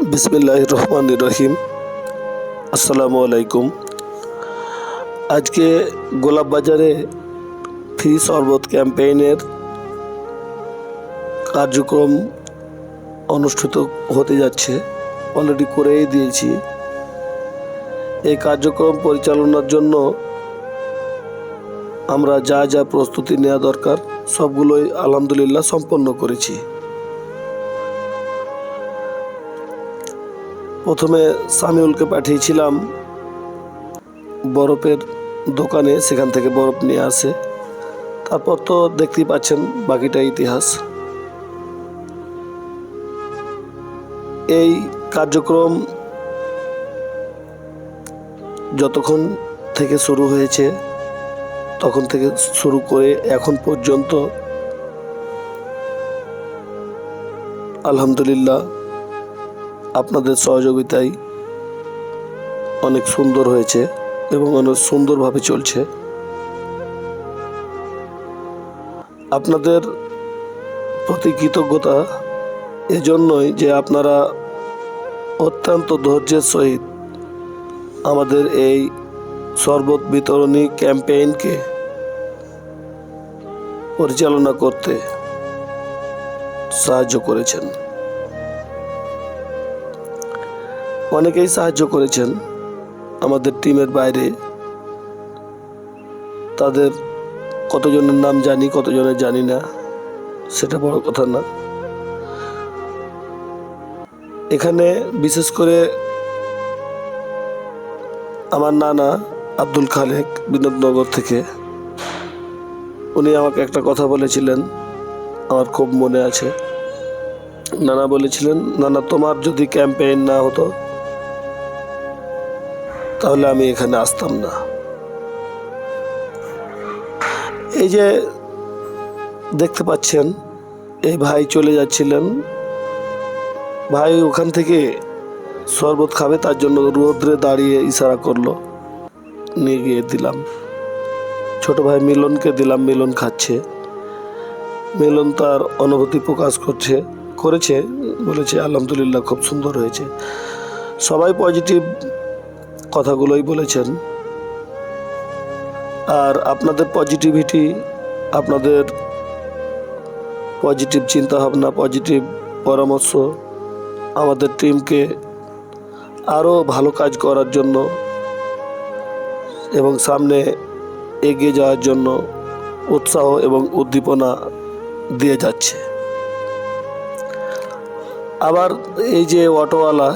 বিসমিল্লাহ রহমান রহিম। আসসালামু আলাইকুম। আজকে গোলাপ বাজারে ফ্রি শরবত ক্যাম্পেইনের কার্যক্রম অনুষ্ঠিত হতে যাচ্ছে। অলরেডি করেই দিয়েছি। এই কার্যক্রম পরিচালনার জন্য আমরা যা যা প্রস্তুতি নেওয়া দরকার, সবগুলোই আলহামদুলিল্লাহ সম্পন্ন করেছি। প্রথমে সামিউলকে পাঠিয়েছিলাম বরফের দোকানে, সেখান থেকে বরফ নিয়ে আসে। তারপর তো দেখতেই পাচ্ছেন বাকিটা ইতিহাস। এই কার্যক্রম যতক্ষণ থেকে শুরু হয়েছে, তখন থেকে শুরু করে এখন পর্যন্ত আলহামদুলিল্লাহ আপনাদের সহযোগিতায় অনেক সুন্দর হয়েছে এবং অনেক সুন্দরভাবে চলছে। আপনাদের প্রতি কৃতজ্ঞতা এজন্যই যে আপনারা অত্যন্ত ধৈর্যের সহিত আমাদের এই শরবত বিতরণী ক্যাম্পেইনকে পরিচালনা করতে সাহায্য করেছেন। অনেকেই সাহায্য করেছেন আমাদের টিমের বাইরে। তাদের কতজনের নাম জানি, কতজনের জানি না, সেটা বড় কথা না। এখানে বিশেষ করে আমার নানা আব্দুল খালেক বিনোদনগর থেকে। উনি আমাকে একটা কথা বলেছিলেন, আমার খুব মনে আছে। নানা বলেছিলেন, নানা, তোমার যদি ক্যাম্পেইন না হতো তাহলে আমি এখানে আসতাম না। এই যে দেখতে পাচ্ছেন, এই ভাই চলে যাচ্ছিলেন। ভাই ওখান থেকে শরবত খাবে, তার জন্য রোদ্রে দাঁড়িয়ে ইশারা করল, নিয়ে গিয়ে দিলাম। ছোট ভাই মিলনকে দিলাম, মিলন খাচ্ছে। মিলন তার অনুভূতি প্রকাশ করছে, করেছে, বলেছে, আলহামদুলিল্লাহ, খুব সুন্দর হয়েছে। সবাই পজিটিভ কথাগুলোই বলেছেন। আর আপনাদের পজিটিভিটি আপনাদের পজিটিভ চিন্তাভাবনা পজিটিভ পরামর্শ আমাদের টিমকে আরও ভালো কাজ করার জন্য এবং সামনে এগিয়ে যাওয়ার জন্য উৎসাহ এবং উদ্দীপনা দিয়ে যাচ্ছে। আবার এই যে অটোওয়ালা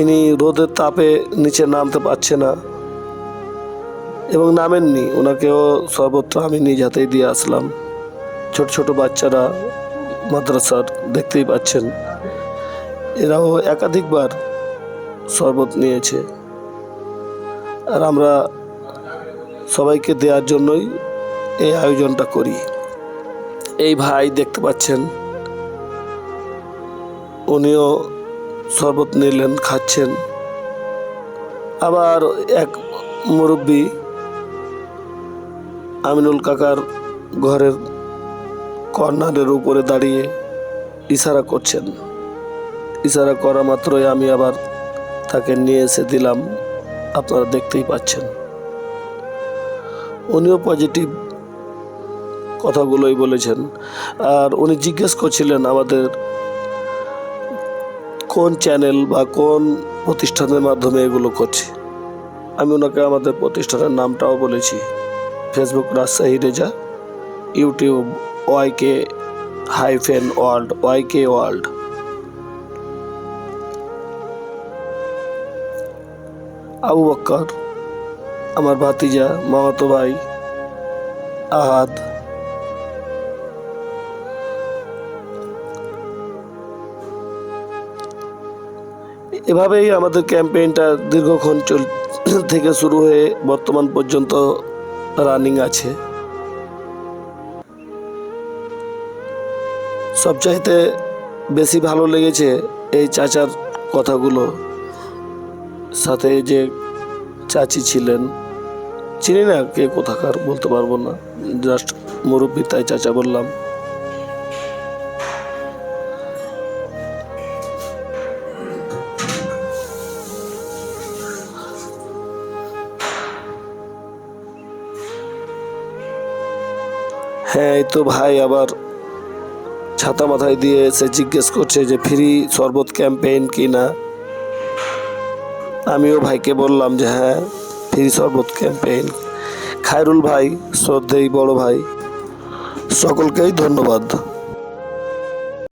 ইনি রোদের তাপে নিচে নামতে পারছে না এবং নামেননি। ওনাকেও সর্বত্র আমি নিজ হাতেই দিয়ে আসলাম। ছোট ছোট বাচ্চারা মাদ্রাসার দেখতেই পাচ্ছেন। এরাও একাধিকবার শরবত নিয়েছে। আর আমরা সবাইকে দেওয়ার জন্যই এই আয়োজনটা করি। এই ভাই দেখতে পাচ্ছেন, উনিও শরবত নিলেন, খাচ্ছেন। আবার এক মুরব্বী আমিনুল কাকার ঘরের কর্নারের উপরে দাঁড়িয়ে ইশারা করছেন। ইশারা করা মাত্রই আমি আবার তাকে নিয়ে এসে দিলাম। আপনারা দেখতেই পাচ্ছেন। উনিও পজিটিভ কথাগুলোই বলেছেন। আর উনি জিজ্ঞেস করছিলেন আমাদের কোন চ্যানেল বা কোন প্রতিষ্ঠানের মাধ্যমে এগুলো করছি? আমি ওনাকে আমাদের প্রতিষ্ঠানের নামটাও বলেছি। Facebook Rajshahi Reza YouTube Y K hyphen world Y K world Abu Bakkar, আমার ভাতিজা, মামাতো ভাই, আহাদ এভাবেই আমাদের ক্যাম্পেইনটা দীর্ঘক্ষণ চল থেকে শুরু হয়ে বর্তমান পর্যন্ত রানিং আছে। সবচাইতে বেশি ভালো লেগেছে এই চাচার কথাগুলো। সাথে যে চাচি ছিলেন, চিনি না কে কোথাকার বলতে পারব না জাস্ট মুরব্বী তাই চাচা বললাম। হ্যাঁ এই তো ভাই আবার ছাতা মাথায় দিয়ে এসে জিজ্ঞেস করছে যে ফ্রি শরবত ক্যাম্পেইন কি না? আমিও ভাইকে বললাম যে হ্যাঁ ফ্রি শরবত ক্যাম্পেইন। খায়রুল ভাই শ্রদ্ধেই বড় ভাই, সকলকেই ধন্যবাদ।